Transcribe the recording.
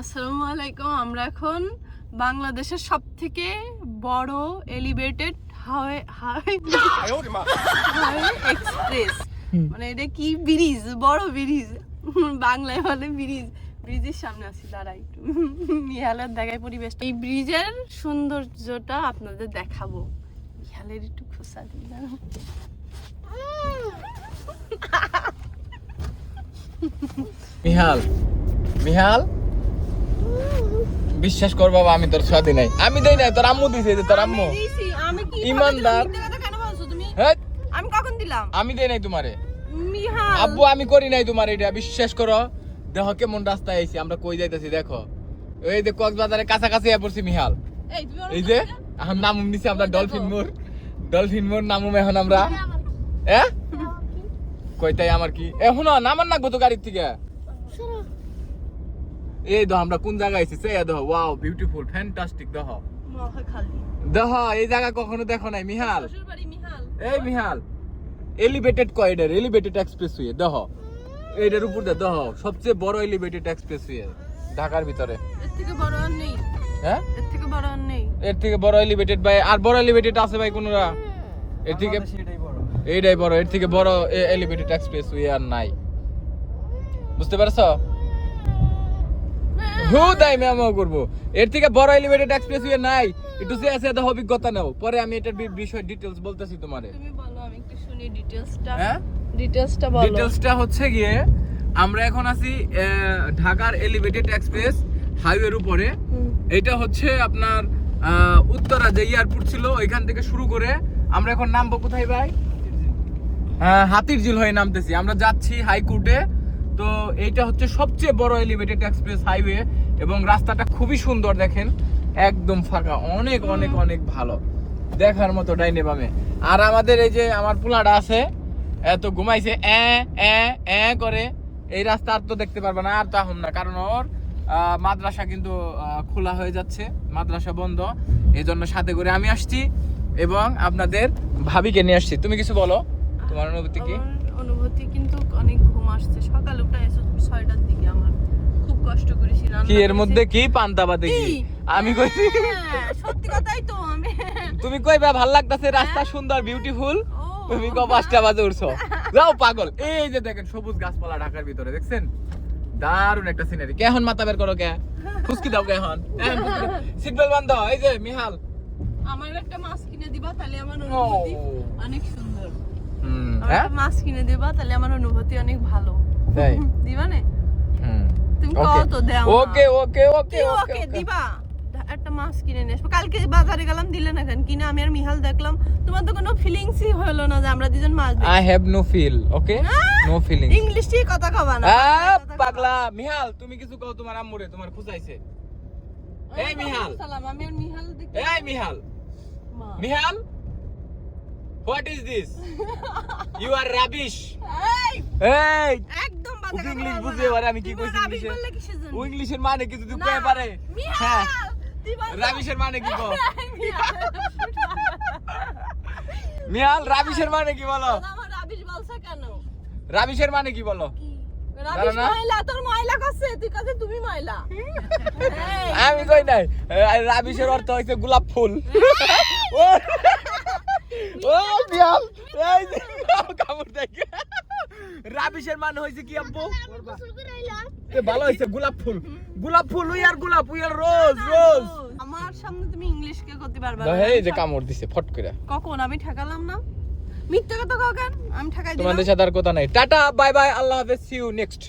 আসসালামু আলাইকুম আমরা এখন বাংলাদেশের সব থেকে বড় এলিভেটেড হাওয়ে হাওয়ে এক্সপ্রেস মানে এটা কি ব্রিজ? বড় ব্রিজ। বাংলায় বলে ব্রিজ। ব্রিজের সামনে আছি দাঁড়াই একটু। নিহালের দেখায় পরিবেশ এই ব্রিজের সৌন্দর্যটা আপনাদের দেখাবো। নিহালের একটু খোসা দিই। মিহাল। মিহাল? বিশ্বাস কর বাবা আমি তোর সাথে নাই। আমি দেই নাই তোর আম্মু দিছে যে তোর আম্মু। ইমানদার। মিথ্যে কথা কেন বলছো তুমি? হ্যাঁ? আমি কখন দিলাম? আমি দেই নাই তোমারে। আব্বু আমি করি নাই তোমার এটা বিশ্বাস করো। দেখো কেমন রাস্তায় আইছি আমরা কই যাইতাছি দেখো। এই যে কক্সবাজারের কাছাকাছি পড়ছি মিহাল। এই তুমি ওর এই যে এখন নামুম নিছি আমরা ডলফিন মোড়। ডলফিন মোড় নামুম এখন আমরা। হ্যাঁ? কইতাই আমার কি? এখন নামান না গত গাড়ির থেকে। এই দেখো আমরা কোন জায়গায় আইছি সে দেখো ওয়াও বিউটিফুল ফ্যান্টাস্টিক দেখো। মহাখালী। দেখো এই জায়গা কখনো দেখো নাই মিহাল। শ্বশুর বাড়ি মিহাল। এই Mihal. Elevated corridor elevated expressway দেখো। এইটার উপর দিয়ে দেখো সবচেয়ে বড় এলিভেটেড এক্সপ্রেসওয়ে ঢাকার ভিতরে। এর থেকে বড় আর নেই। হ্যাঁ? এর থেকে বড় আর নেই। এর থেকে বড় এলিভেটেড ভাই আর বড় এলিভেটেড আছে ভাই কোনরা? এর থেকে এইটাই বড় এর থেকে বড় এলিভেটেড এক্সপ্রেসওয়ে আর নাই। বুঝতে পারছ? হু তাই মেমো করব। এর থেকে বড় এলিভেটেড এক্সপ্রেসওয়ে নাই। একটু সে আছে দেখো অভিজ্ঞতা নাও। পরে আমি এটার বিষয় ডিটেলস বলতেছি তোমারে। তুমি বলো আমি একটু শুনি ডিটেইলসটা হ্যাঁ? ডিটেইলসটা বলো। ডিটেলসটা হচ্ছে গিয়ে আমরা এখন আছি আহ, ঢাকার এলিভেটেড এক্সপ্রেস হাইওয়ের উপরে। এটা হচ্ছে আপনার আহ, উত্তরা যে এয়ারপোর্ট ছিল ওইখান থেকে শুরু করে আমরা এখন নামবো কোথায় ভাই? হ্যাঁ হাতির ঝিল হয়ে নামতেছি। আমরা যাচ্ছি হাইকোর্টে। তো এইটা হচ্ছে সবচেয়ে বড় এলিভেটেড এক্সপ্রেস হাইওয়ে এবং রাস্তাটা খুবই সুন্দর দেখেন একদম ফাঁকা অনেক অনেক অনেক ভালো। দেখার মতো ডাইনে বামে। আর আমাদের এই যে আমার পোলাটা আছে এত ঘুমাইছে এ এ এ করে। এই রাস্তা আর তো দেখতে পারবে না আর তো এখন না কারণ ওর মাদ্রাসা কিন্তু খোলা হয়ে যাচ্ছে মাদ্রাসা বন্ধ। এই জন্য সাথে করে আমি আসছি এবং আপনাদের ভাবিকে নিয়ে আসছি। তুমি কিছু বলো? তোমার অনুভূতি কি? অনুভূতি কিন্তু অনেক ঘুম আসছে। সকালে উঠে এসে ছয়টার দিকে আমার খুব কষ্ট করেছি রান্না কি এর মধ্যে কি পান্তা কি? কি? আমি কইছি হ্যাঁ, সত্যি কথাই তো আমি। তুমি কইবা ভালো লাগতাছে রাস্তা সুন্দর বিউটিফুল তুমি ক পাঁচটা বাজে উঠছো। যাও পাগল। এই যে দেখেন সবুজ গাছপালা ঢাকার ভিতরে দেখছেন? দারুণ একটা সিনারি কে এখন মাথা বের করো কে? ফুসকি দাও কে এখন? সিট বেল্ট বান্ধ এই যে মিহাল। আমার একটা মাছ কিনে দিবা তাহলে আমার অনুভূতি অনেক সুন্দর। হ্যাঁ? মাছ কিনে দিবা তাহলে আমার অনুভূতি অনেক ভালো। তাই? দিবা না? হুম। তুমি ওকে কত দেও ওকে ওকে ওকে ওকে ওকে দিবা? একটা মাছ কিনে নিয়ে আসব। কালকে বাজারে গেলাম দিলে না কেন? কিনে আমি আর মিহাল দেখলাম তোমার তো কোনো ফিলিংসই হলো না যে আমরা দুজন মাছ I have no feel okay no feeling English দিয়ে কথা কবা না। পাগলা মিহাল তুমি কিছু কও তোমার আম্মুরে তোমার খুঁজাইছে। এই মিহাল। সালাম আমি আর মিহাল এই Mihal. Mihal? What is this you are rubbish এই, একদম বাজে ইংলিশ বুঝে। এবারে আমি কি কইছি রাবিশ ইংলিশে? বললে কিসের জন্য? ও ইংলিশের মানে কি যদি না, কয়ে পারে হ্যাঁ তুই বল। রাবিশের মানে কি মিহাল। মিহাল রাবিশের মানে কি বলো রাবিশ বলছে কেন? রাবিশের মানে কি বলো। ময়লা, ময়লা তুই ময়লা। আমি কই নাই রাবিশের অর্থ হইছে গোলাপ ফুল ও ও এই যে কামড় দেখে রাবিশের মানে হইছে কি আব্বু? এ ভালো হইছে গোলাপ ফুল। গোলাপ ফুল উই আর গোলাপ উই আর রোজ রোজ। আমার সামনে তুমি ইংলিশ কে করতে পারবে না। এই যে কামড় দিছে ফট করে। কখন? আমি ঠেকালাম না? মিথ্যা কথা কখন আমি ঠেকাই দিলাম। তোমাদের সাথে আর কথা নাই। টাটা বাই বাই আল্লাহ হাফেজ সি ইউ নেক্সট